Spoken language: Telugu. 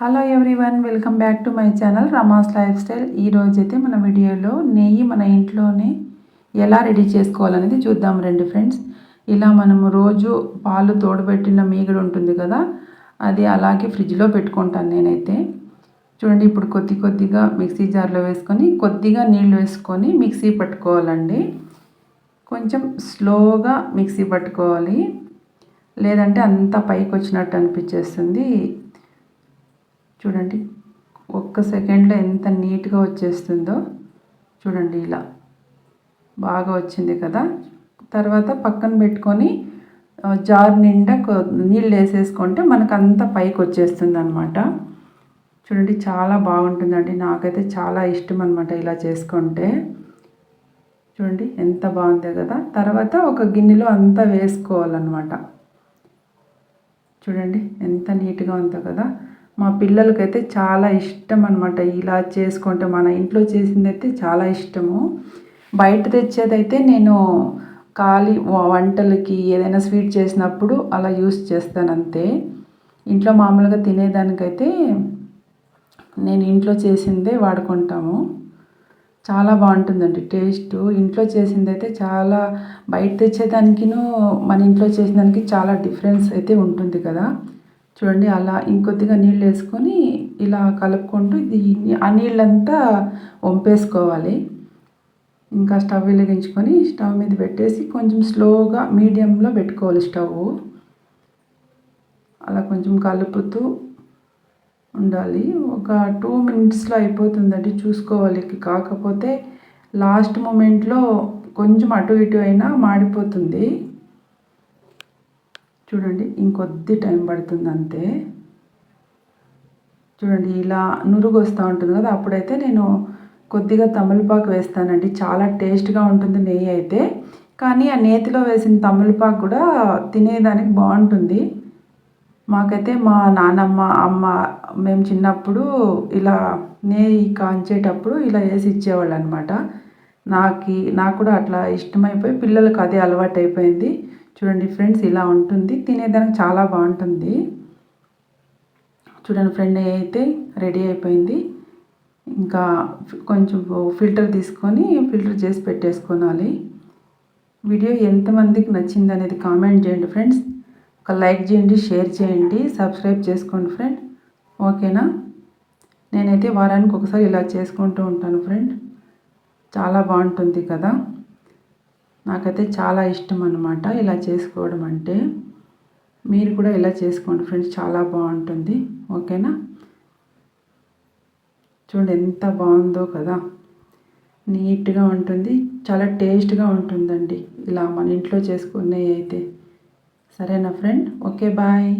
Hello everyone welcome back to my channel Rama's lifestyle ఈరోజు అయితే మన వీడియోలో నెయ్యి మన ఇంట్లోనే ఎలా రెడీ చేసుకోవాలనేది చూద్దాం రండి ఫ్రెండ్స్ ఇలా మనము రోజు పాలు తోడబెట్టిన మీగడు ఉంటుంది కదా అది అలాగే ఫ్రిడ్జ్లో పెట్టుకుంటాను నేనైతే. చూడండి ఇప్పుడు కొద్ది కొద్దిగా మిక్సీ జార్లో వేసుకొని కొద్దిగా నీళ్ళు వేసుకొని మిక్సీ పట్టుకోవాలండి. కొంచెం స్లోగా మిక్సీ పట్టుకోవాలి. లేదంటే అంతా పైకి వచ్చినట్టు అనిపించేస్తుంది. చూడండి ఒక్క సెకండ్లో ఎంత నీట్గా వచ్చేస్తుందో చూడండి ఇలా. బాగా వచ్చింది కదా. తర్వాత పక్కన పెట్టుకొని జార్ నిండా నీళ్ళు వేసేసుకుంటే మనకు అంత పైకి వచ్చేస్తుంది అనమాట చూడండి చాలా బాగుంటుందండి. నాకైతే చాలా ఇష్టం అనమాట ఇలా చేసుకుంటే. చూడండి ఎంత బాగుందో కదా. తర్వాత ఒక గిన్నెలో అంతా వేసుకోవాలన్నమాట. చూడండి ఎంత నీట్గా ఉందో కదా. మా పిల్లలకైతే చాలా ఇష్టం అనమాట ఇలా చేసుకుంటే మన ఇంట్లో చేసిందైతే చాలా ఇష్టము. బయట తెచ్చేదైతే నేను ఖాళీ వంటలకి ఏదైనా స్వీట్ చేసినప్పుడు అలా యూస్ చేస్తాను అంతే ఇంట్లో మామూలుగా తినేదానికైతే నేను ఇంట్లో చేసిందే వాడుకుంటాము. చాలా బాగుంటుందండి టేస్ట్. ఇంట్లో చేసింది అయితే చాలా బయట తెచ్చేదానికిను మన ఇంట్లో చేసిన దానికి చాలా డిఫరెన్స్ అయితే ఉంటుంది కదా. చూడండి అలా ఇంకొద్దిగా నీళ్ళు వేసుకొని ఇలా కలుపుకుంటూ ఇది ఆ నీళ్ళంతా వంపేసుకోవాలి. ఇంకా స్టవ్ వెలిగించుకొని స్టవ్ మీద పెట్టేసి కొంచెం స్లోగా మీడియంలో పెట్టుకోవాలి స్టవ్. అలా కొంచెం కలుపుతూ ఉండాలి. ఒక టూ మినిట్స్లో అయిపోతుందండి చూసుకోవాలి కాకపోతే లాస్ట్ మూమెంట్లో కొంచెం అటు ఇటు అయినా మాడిపోతుంది. చూడండి ఇంకొద్ది టైం పడుతుంది అంతే చూడండి ఇలా నురుగు వస్తూ ఉంటుంది కదా అప్పుడైతే నేను కొద్దిగా తమలపాకు వేస్తానండి. చాలా టేస్ట్గా ఉంటుంది నెయ్యి అయితే. కానీ ఆ నేతిలో వేసిన తమలపాకు కూడా తినేదానికి బాగుంటుంది. మాకైతే మా నానమ్మ అమ్మ మేము చిన్నప్పుడు ఇలా నెయ్యి కాంచేటప్పుడు ఇలా వేసి ఇచ్చేవాళ్ళు అనమాట నాకు నాకు కూడా అట్లా ఇష్టమైపోయి పిల్లలకు అదే అలవాటు అయిపోయింది చూడండి ఫ్రెండ్స్ ఇలా ఉంటుంది. తినేదానికి చాలా బాగుంటుంది. చూడండి ఫ్రెండ్ అయితే రెడీ అయిపోయింది. ఇంకా కొంచెం ఫిల్టర్ తీసుకొని ఫిల్టర్ చేసి పెట్టేసుకోవాలి. వీడియో ఎంతమందికి నచ్చింది అనేది కామెంట్ చేయండి ఫ్రెండ్స్. ఒక లైక్ చేయండి షేర్ చేయండి సబ్స్క్రైబ్ చేసుకోండి ఫ్రెండ్. ఓకేనా? నేనైతే వారానికి ఒకసారి ఇలా చేసుకుంటూ ఉంటాను ఫ్రెండ్. చాలా బాగుంటుంది కదా? నాకైతే చాలా ఇష్టం అనమాట ఇలా చేసుకోవడం అంటే. మీరు కూడా ఇలా చేసుకోండి ఫ్రెండ్స్ చాలా బాగుంటుంది. ఓకేనా? చూడండి ఎంత బాగుందో కదా. నీట్గా ఉంటుంది చాలా టేస్ట్గా ఉంటుందండి. ఇలా మన ఇంట్లో చేసుకునే అయితే. సరేనా ఫ్రెండ్? Okay bye.